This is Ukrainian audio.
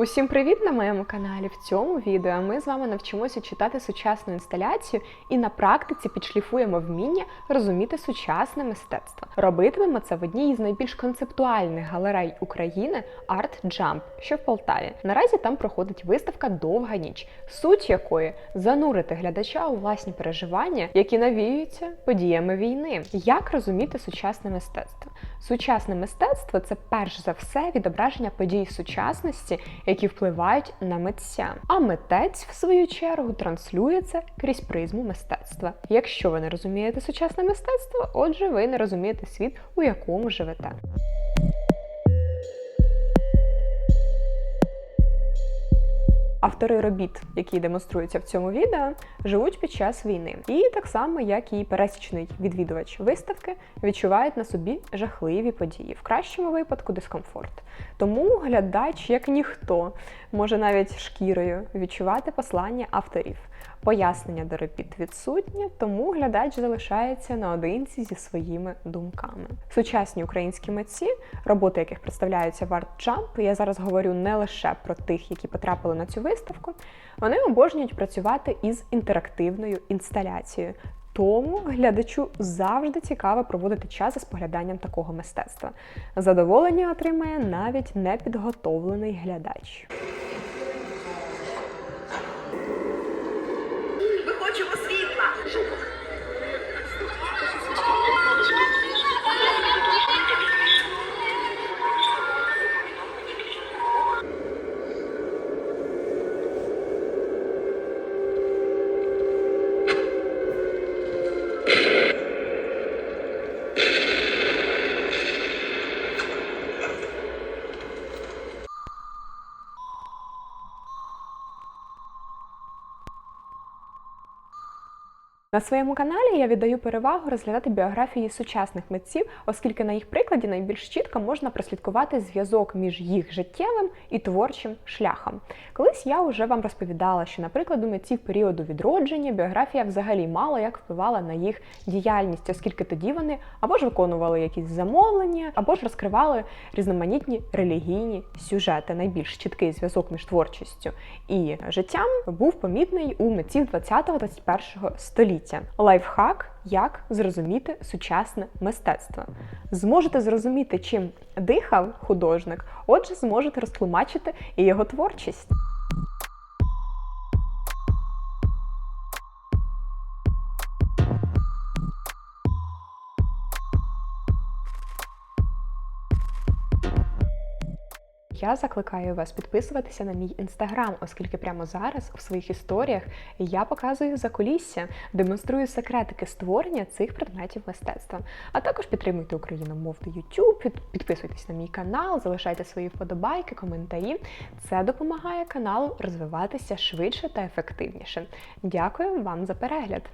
Усім привіт на моєму каналі. В цьому відео ми з вами навчимося читати сучасну інсталяцію і на практиці підшліфуємо вміння розуміти сучасне мистецтво. Робитимемо це в одній із найбільш концептуальних галерей України Art Jump, що в Полтаві. Наразі там проходить виставка Довга ніч, суть якої занурити глядача у власні переживання, які навіюються подіями війни. Як розуміти сучасне мистецтво? Сучасне мистецтво це перш за все відображення подій сучасності, які впливають на митця. А митець, в свою чергу, транслює це крізь призму мистецтва. Якщо ви не розумієте сучасне мистецтво, отже, ви не розумієте світ, у якому живете. Автори робіт, які демонструються в цьому відео, живуть під час війни, і так само, як і пересічний відвідувач виставки, відчувають на собі жахливі події, в кращому випадку дискомфорт. Тому глядач, як ніхто, може навіть шкірою відчувати послання авторів. Пояснення до робіт відсутнє, тому глядач залишається наодинці зі своїми думками. Сучасні українські митці, роботи яких представляються в Art Jump, я зараз говорю не лише про тих, які потрапили на цю виставку, вони обожнюють працювати із інтерактивною інсталяцією. Тому глядачу завжди цікаво проводити час із погляданням такого мистецтва. Задоволення отримає навіть непідготовлений глядач. На своєму каналі я віддаю перевагу розглядати біографії сучасних митців, оскільки на їх прикладі найбільш чітко можна прослідкувати зв'язок між їх життєвим і творчим шляхом. Колись я вже вам розповідала, що, наприклад, у митців періоду відродження біографія взагалі мало як впливала на їх діяльність, оскільки тоді вони або ж виконували якісь замовлення, або ж розкривали різноманітні релігійні сюжети. Найбільш чіткий зв'язок між творчістю і життям був помітний у митців 20-21 століття. Лайфхак, як зрозуміти сучасне мистецтво. Зможете зрозуміти, чим дихав художник, отже, зможете розтлумачити і його творчість. Я закликаю вас підписуватися на мій інстаграм, оскільки прямо зараз у своїх історіях я показую закулісся, демонструю секретики створення цих предметів мистецтва. А також підтримуйте україномовний YouTube, підписуйтесь на мій канал, залишайте свої вподобайки, коментарі. Це допомагає каналу розвиватися швидше та ефективніше. Дякую вам за перегляд!